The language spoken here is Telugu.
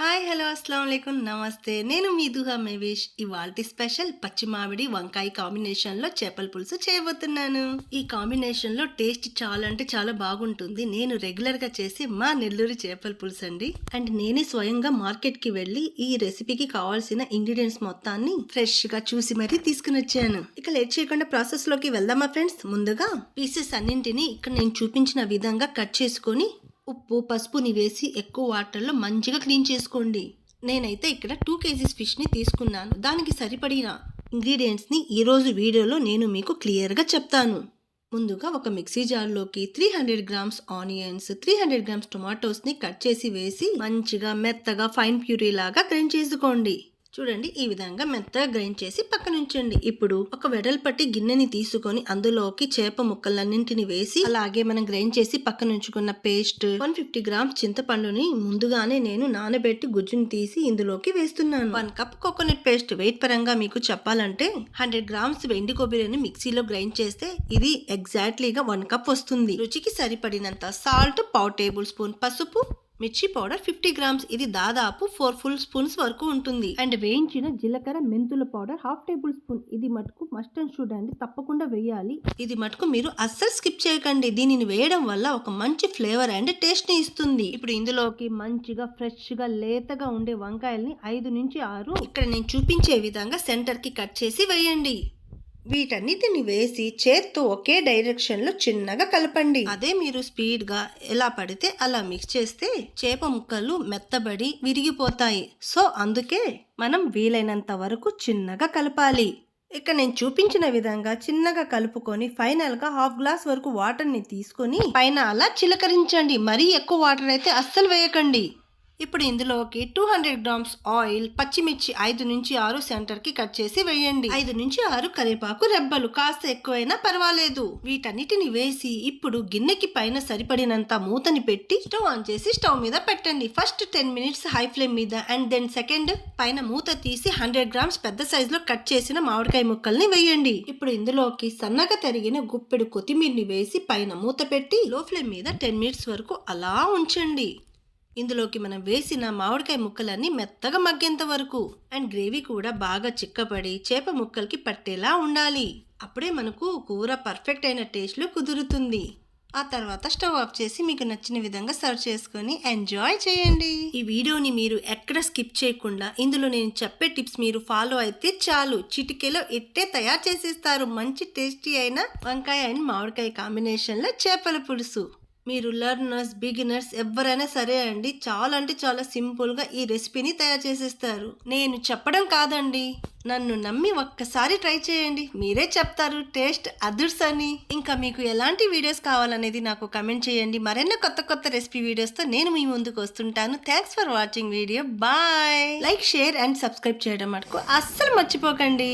హాయ్ హలో అస్సలం అయికం నమస్తే నేను మీ దుహా మేవేష్. ఇవాళ స్పెషల్ పచ్చి మామిడి వంకాయ కాంబినేషన్లో చేపల పులుసు చేయబోతున్నాను. ఈ కాంబినేషన్లో టేస్ట్ చాలా అంటే చాలా బాగుంటుంది. నేను రెగ్యులర్గా చేసే మా నెల్లూరు చేపల పులుసు అండి అండ్ నేనే స్వయంగా మార్కెట్కి వెళ్ళి ఈ రెసిపీకి కావాల్సిన ఇంగ్రీడియంట్స్ మొత్తాన్ని ఫ్రెష్గా చూసి మరీ తీసుకుని వచ్చాను ఇక లేట్ చేయకుండా ప్రాసెస్లోకి వెళ్దామా ఫ్రెండ్స్? ముందుగా పీసెస్ అన్నింటినీ ఇక్కడ నేను చూపించిన విధంగా కట్ చేసుకొని ఉప్పు పసుపుని వేసి ఎక్కువ వాటర్లో మంచిగా క్లీన్ చేసుకోండి. నేనైతే ఇక్కడ టూ కేజీస్ ఫిష్ని తీసుకున్నాను. దానికి సరిపడిన ఇంగ్రీడియంట్స్ని ఈరోజు వీడియోలో నేను మీకు క్లియర్గా చెప్తాను. ముందుగా ఒక మిక్సీ జార్లోకి three hundred grams onions three hundred grams టొమాటోస్ని cut చేసి వేసి మంచిగా మెత్తగా ఫైన్ ప్యూరీ లాగా గ్రైండ్ చేసుకోండి. చూడండి ఈ విధంగా మెత్తగా గ్రైండ్ చేసి పక్కన ఉంచండి. ఇప్పుడు ఒక వెడల్పట్టి గిన్నెని తీసుకొని అందులోకి చేప ముక్కలన్నింటిని వేసి అలాగే మనం గ్రైండ్ చేసి పక్కన ఉంచుకున్న పేస్ట్ వన్ ఫిఫ్టీ గ్రామ్స్ చింతపండుని ముందుగానే నేను నానబెట్టి గుజ్జుని తీసి ఇందులోకి వేస్తున్నాను. One cup coconut paste weight పరంగా మీకు చెప్పాలంటే హండ్రెడ్ గ్రామ్స్ వెండి కొబ్బరిని మిక్సీలో గ్రైండ్ చేస్తే ఇది ఎగ్జాక్ట్లీగా వన్ కప్ వస్తుంది. రుచికి సరిపడినంత సాల్ట్ పావు టేబుల్ స్పూన్ పసుపు మిర్చి పౌడర్ ఫిఫ్టీ గ్రామ్స్. ఇది దాదాపు ఫోర్ ఫుల్ స్పూన్స్ వరకు ఉంటుంది. అండ్ వేయించిన జీలకర్ర మెంతుల పౌడర్ హాఫ్ టేబుల్ స్పూన్. ఇది మటుకు మస్ట్ అండ్ షుడ్ అండి. తప్పకుండా వేయాలి. ఇది మటుకు మీరు అస్సలు స్కిప్ చేయకండి. దీనిని వేయడం వల్ల ఒక మంచి ఫ్లేవర్ అండ్ టేస్ట్ని ఇస్తుంది. ఇప్పుడు ఇందులోకి మంచిగా ఫ్రెష్గా లేతగా ఉండే వంకాయల్ని ఐదు నుంచి ఆరు ఇక్కడ నేను చూపించే విధంగా సెంటర్కి కట్ చేసి వేయండి. వీటన్నిటిని వేసి చేత్తో ఒకే డైరెక్షన్లో చిన్నగా కలపండి. అదే మీరు స్పీడ్గా ఎలా పడితే అలా మిక్స్ చేస్తే చేప ముక్కలు మెత్తబడి విరిగిపోతాయి. సో అందుకే మనం వీలైనంత వరకు చిన్నగా కలపాలి. ఇక నేను చూపించిన విధంగా చిన్నగా కలుపుకొని ఫైనల్గా హాఫ్ గ్లాస్ వరకు వాటర్ని తీసుకొని పైన అలా చిలకరించండి. మరీ ఎక్కువ వాటర్ అయితే అస్సలు వేయకండి. ఇప్పుడు ఇందులోకి టూ హండ్రెడ్ గ్రామ్స్ ఆయిల్ పచ్చిమిర్చి ఐదు నుంచి ఆరు సెంటర్కి కట్ చేసి వేయండి. ఐదు నుంచి ఆరు కరివేపాకు రెబ్బలు కాస్త ఎక్కువైనా పర్వాలేదు. వీటన్నిటిని వేసి ఇప్పుడు గిన్నెకి పైన సరిపడినంత మూతని పెట్టి స్టవ్ ఆన్ చేసి స్టవ్ మీద పెట్టండి. First ten minutes high flame మీద అండ్ దెన్ సెకండ్ పైన మూత తీసి హండ్రెడ్ గ్రామ్స్ పెద్ద సైజ్లో కట్ చేసిన మామిడికాయ ముక్కల్ని వేయండి. ఇప్పుడు ఇందులోకి సన్నగా తరిగిన గుప్పెడు కొత్తిమీర్ని వేసి పైన మూత పెట్టి లో ఫ్లేమ్ మీద టెన్ మినిట్స్ వరకు అలా ఉంచండి. ఇందులోకి మనం వేసిన మామిడికాయ ముక్కలన్నీ మెత్తగా మగ్గేంత వరకు అండ్ గ్రేవీ కూడా బాగా చిక్కపడి చేప ముక్కలకి పట్టేలా ఉండాలి. అప్పుడే మనకు కూర పర్ఫెక్ట్ అయిన టేస్ట్లో కుదురుతుంది. ఆ తర్వాత స్టవ్ ఆఫ్ చేసి మీకు నచ్చిన విధంగా సర్వ్ చేసుకొని ఎంజాయ్ చేయండి. ఈ వీడియోని మీరు ఎక్కడ స్కిప్ చేయకుండా ఇందులో నేను చెప్పే టిప్స్ మీరు ఫాలో అయితే చాలు. చిటికెలో ఇట్టే తయారు చేసేస్తారు. మంచి టేస్టీ అయిన వంకాయ అండ్ మామిడికాయ కాంబినేషన్లో చేపల పులుసు. మీరు లర్నర్స్ బిగినర్స్ ఎవరైనా సరే అండి చాలా అంటే చాలా సింపుల్గా ఈ రెసిపీని తయారు చేసేస్తారు. నేను చెప్పడం కాదండి. నన్ను నమ్మి ఒక్కసారి ట్రై చేయండి. మీరే చెప్తారు టేస్ట్ అదుర్స్ అని. ఇంకా మీకు ఎలాంటి వీడియోస్ కావాలనేది నాకు కమెంట్ చేయండి. మరెన్నో కొత్త కొత్త రెసిపీ వీడియోస్తో నేను మీ ముందుకు వస్తుంటాను. Thanks for watching video bye like share and subscribe చేయడం మటుకు అస్సలు మర్చిపోకండి.